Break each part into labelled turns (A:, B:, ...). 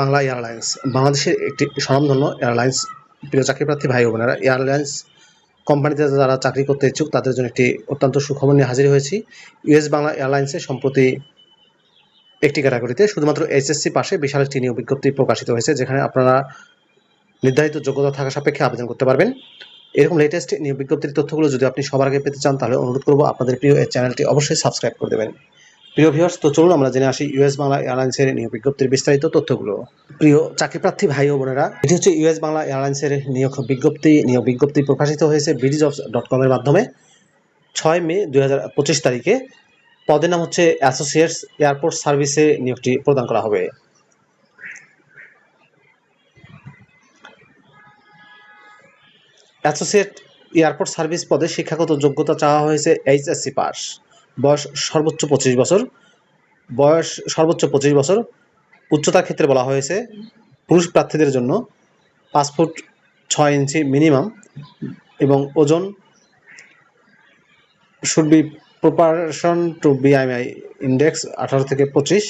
A: Bangla airlines, বাংলাদেশের একটি স্বনামধন্য এয়ারলাইন্স, প্রিয় চাকরি প্রার্থী ভাই বোনেরা, এয়ারলাইন্স কোম্পানিতে যারা চাকরি করতে ইচ্ছুক, তাদের জন্য একটি অত্যন্ত সুখবর নিয়ে হাজির হয়েছি। ইউএস বাংলা এয়ারলাইন্সে সম্প্রতি একটি ক্যাটাগরিতে শুধুমাত্র এইচএসসি পাশে বিশাল একটি নিয়োগ বিজ্ঞপ্তি প্রকাশিত হয়েছে, যেখানে আপনারা নির্ধারিত যোগ্যতা থাকা সাপেক্ষে আবেদন করতে পারবেন। এরকম লেটেস্ট নিয়োগ বিজ্ঞপ্তির তথ্যগুলো যদি আপনি সবার আগে পেতে চান, তাহলে অনুরোধ করব আপনাদের প্রিয় এই চ্যানেলটি অবশ্যই সাবস্ক্রাইব করে দেবেন। প্রিয় ভিউয়ার্স তো চলুন আমরা জেনে আসি ইউএস বাংলা এয়ারলাইন্সের নিয়োগ বিজ্ঞপ্তির বিস্তারিত তথ্যগুলো। প্রিয় চাকরিপ্রার্থী ভাই ও বোনেরা, এটি হচ্ছে ইউএস বাংলা এয়ারলাইন্সের নিয়োগ বিজ্ঞপ্তি। নিয়োগ বিজ্ঞপ্তি প্রকাশিত হয়েছে বিডি জবস ডট কমের মাধ্যমে। ছয় মে দুই হাজার পঁচিশ তারিখে। পদের নাম হচ্ছে অ্যাসোসিয়েটস এয়ারপোর্ট সার্ভিসে নিয়োগটি প্রদান করা হবে। অ্যাসোসিয়েট এয়ারপোর্ট সার্ভিস পদে শিক্ষাগত যোগ্যতা চাওয়া হয়েছে এইচএসসি পাস। বয়স সর্বোচ্চ পঁচিশ বছর। বয়স সর্বোচ্চ পঁচিশ বছর। উচ্চতার ক্ষেত্রে বলা হয়েছে পুরুষ প্রার্থীদের জন্য পাঁচ ফুট ছয় ইঞ্চি মিনিমাম এবং ওজন should be proportion to BMI index আঠারো থেকে পঁচিশ।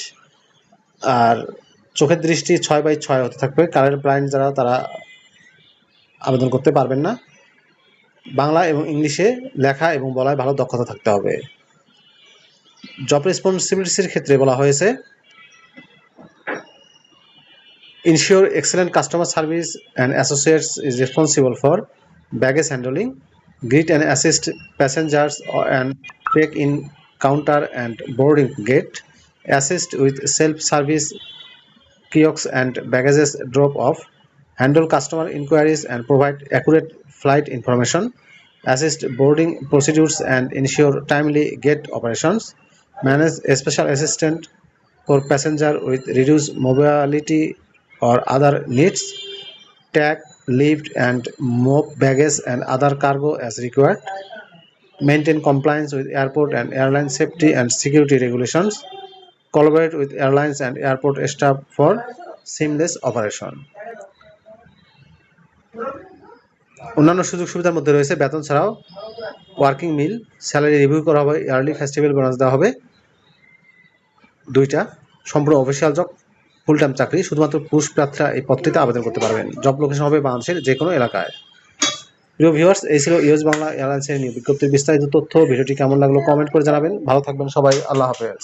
A: আর চোখের দৃষ্টি ছয় বাই ছয় হতে থাকবে। কালার ব্লাইন্ড যারা তারা আবেদন করতে পারবেন না। বাংলা এবং ইংলিশে লেখা এবং বলায় ভালো দক্ষতা থাকতে হবে। জব রেসপন্সিবিলিটিসের ক্ষেত্রে বলা হয়েছে ensure excellent customer service and associates is responsible for baggage handling greet and assist passengers and take in counter and boarding gate assist with self service kiosks and baggages drop off handle customer inquiries and provide accurate flight information assist boarding procedures and ensure timely gate operations manage special assistant for passenger with reduce mobility or other needs tag lift and mob baggage and other cargo as required maintain compliance with airport and airline safety and security regulations collaborate with airlines and airport staff for seamless operation অন্যান্য সুযোগ সুবিধার মধ্যে রয়েছে বেতন ছাড়াও working মিল salary review করা হবে early festival bonus দেওয়া হবে দুইটা। সম্পূর্ণ অফিসিয়াল জব ফুল টাইম চাকরি, শুধুমাত্র পুরুষ প্রার্থীরা এই পদটিতে আবেদন করতে পারবেন। জব লোকেশন হবে বাংলাদেশের যে কোনো এলাকায়। প্রিয় ভিউয়ার্স এই ছিল ইউএস বাংলা এয়ারলাইন্সের নিয়ে বিজ্ঞপ্তির বিস্তারিত তথ্য। ভিডিওটি কেমন লাগল কমেন্ট করে জানাবেন। ভালো থাকবেন সবাই। আল্লাহ হাফেজ।